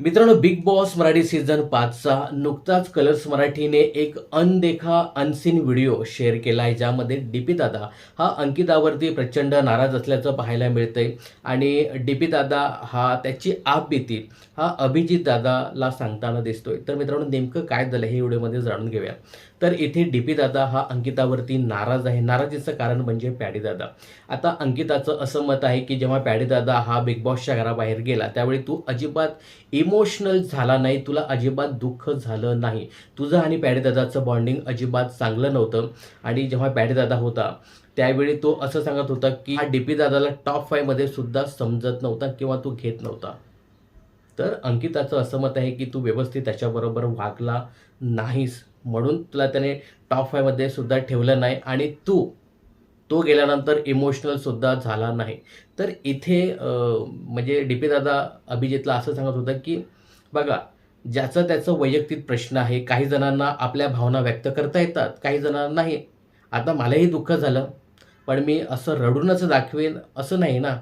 मित्रांनो Bigg Boss Marathi season पाचचा नुकताच कलर्स मराठीने एक अनदेखा अनसीन व्हिडिओ शेअर केला आहे ज्यामध्ये डीपी दादा हा अंकितावरती प्रचंड नाराज असल्याचं पाहायला मिळतंय. आणि डीपी दादा हा त्याची आपबीती हा अभिजित दादाला सांगताना दिसतोय. तर मित्रांनो नेमकं काय झालं हे व्हिडिओमध्ये जाणून घेऊया. तर इथे डीपी दादा हा अंकितावरती नाराज आहे. नाराजीचं कारण म्हणजे पॅडी दादा. आता अंकिताचं असं मत आहे की जेव्हा पॅडी दादा हा बिग बॉसच्या घराबाहेर गेला त्यावेळी तू अजिबात इमोशनल झाला नाही तुला अजिबात दुःख झालं नाही. तुझं आणि पॅडेदादाचं बॉन्डिंग अजिबात चांगलं नव्हतं. आणि जेव्हा पॅडेदादा होता त्यावेळी तो असं सांगत होता की हा डीपी दादाला टॉप फायमध्ये सुद्धा समजत नव्हता किंवा तो घेत नव्हता. तर अंकिताचं असं मत आहे की तू व्यवस्थित त्याच्याबरोबर वागला नाहीस म्हणून तुला त्याने टॉप फायमध्ये सुद्धा ठेवलं नाही. आणि तू तो गेल्यानंतर इमोशनलसुद्धा झाला नाही. तर इथे म्हणजे डी पी दादा अभिजितला असं सांगत होतं की बघा ज्याचं त्याचं वैयक्तिक प्रश्न आहे काही जणांना आपल्या भावना व्यक्त करता येतात काही जणांना नाही. आता मलाही दुःख झालं पण मी असं रडूनच दाखवेन असं नाही ना.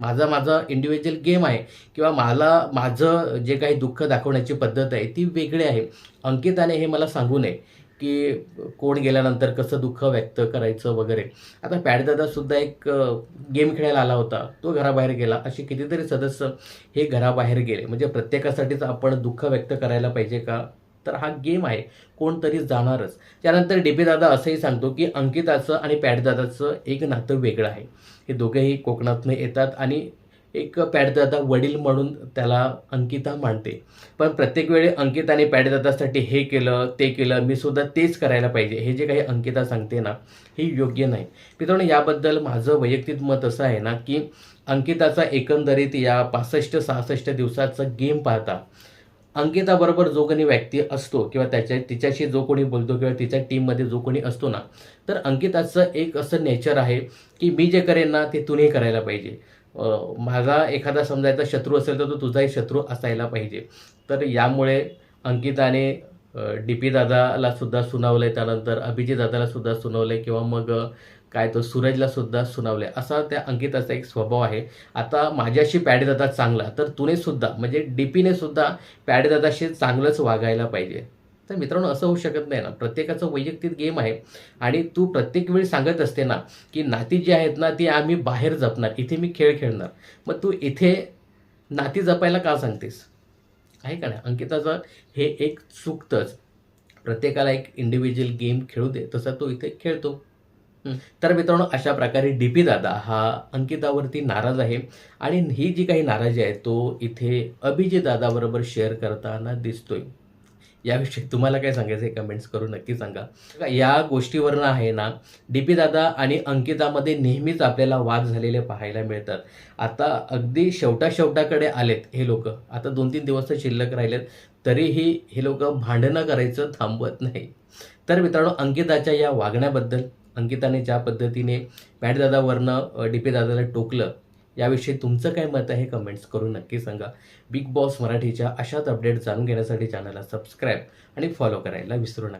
माझा माझा इंडिव्हिज्युअल गेम आहे किंवा मला माझं जे काही दुःख दाखवण्याची पद्धत आहे ती वेगळी आहे. अंकिताने हे मला सांगू नये. की कोण गेल्यानंतर कसं दुःख व्यक्त करायचं वगैरे. आता पॅडदादा सुद्धा एक गेम खेळायला आला होता. तो घराबाहेर गेला. असे कितीतरी सदस्य हे घराबाहेर गेले. म्हणजे प्रत्येकासाठीच आपण दुःख व्यक्त करायला पाहिजे का? तर हा गेम आहे. कोणतरी जाणारच. त्यानंतर डी पी दादा असंही सांगतो की अंकिताचं आणि पॅडदादाचं एक नातं वेगळं आहे. हे दोघेही कोकणातनं येतात आणि एक पॅडदादा वडील म्हणून त्याला अंकिता मानते. पण प्रत्येक वेळी अंकिताने पॅडदादासाठी हे केलं ते केलं मी सुद्धा तेच करायला पाहिजे. हे जे काही अंकिता सांगते ना हे योग्य नाही. मित्रांनो याबद्दल माझं वैयक्तिक मत असं आहे ना की अंकिताचा एकंदरीत या पासष्ट सहासष्ट दिवसाचा गेम पाहता अंकिताबरोबर जो कोणी व्यक्ती असतो किंवा त्याच्या तिच्याशी जो कोणी बोलतो किंवा तिच्या टीममध्ये जो कोणी असतो ना तर अंकिताचं एक असं नेचर आहे की मी जे करेन ना ते तुम्ही करायला पाहिजे. माझा एखादा समजायचा शत्रू असेल तर तो तुझाही शत्रू असायला पाहिजे. तर यामुळे अंकिताने डी पी दादाला सुद्धा आहे त्यानंतर अभिजित दादाला सुद्धा सुनावलंय किंवा मग काय तो सूरजला सुद्धा आहे असा त्या अंकिताचा एक स्वभाव आहे. आता माझ्याशी पॅडेदादा चांगला तर तुने सुद्धा म्हणजे डी पीने सुद्धा पॅडेदादाशी चांगलंच वागायला पाहिजे. तर मित्रांनो असं होऊ शकत नाही ना. प्रत्येकाचं वैयक्तिक गेम आहे. आणि तू प्रत्येक वेळी सांगत असते ना की नाती जी आहेत ना ती आम्ही बाहेर जपणार. इथे मी खेळ खेळणार. मग तू इथे नाती जपायला का सांगतेस? आहे का नाही? अंकिताचं हे एक चुकतंच. प्रत्येकाला एक इंडिव्हिज्युअल गेम खेळू दे तसा तो इथे खेळतो. तर मित्रांनो अशा प्रकारे डी पी दादा हा अंकितावरती नाराज आहे. आणि ही जी काही नाराजी आहे तो इथे अभिजित दादाबरोबर शेअर करताना दिसतोय. याविषयी तुम्हाला काय सांगायचं आहे? कमेंट्स करून नक्की सांगा. या गोष्टीवरनं आहे ना डी पी दादा आणि अंकितामध्ये नेहमीच आपल्याला वाद झालेले पाहायला मिळतात. आता अगदी शेवटा शेवटाकडे आलेत हे लोक. आता दोन तीन दिवस तर शिल्लक राहिलेत तरीही हे लोक भांडणं करायचं थांबवत नाही. तर मित्रांनो अंकिताच्या या वागण्याबद्दल अंकिताने ज्या पद्धतीने पॅटदादावरनं डी पी दादाला टोकलं याविषयी तुमचं काय मत आहे कमेंट्स करून नक्की सांगा. बिग बॉस मराठीच्या अशाच अपडेट जाणून घेण्यासाठी चॅनलला सबस्क्राईब आणि फॉलो करायला विसरू नका.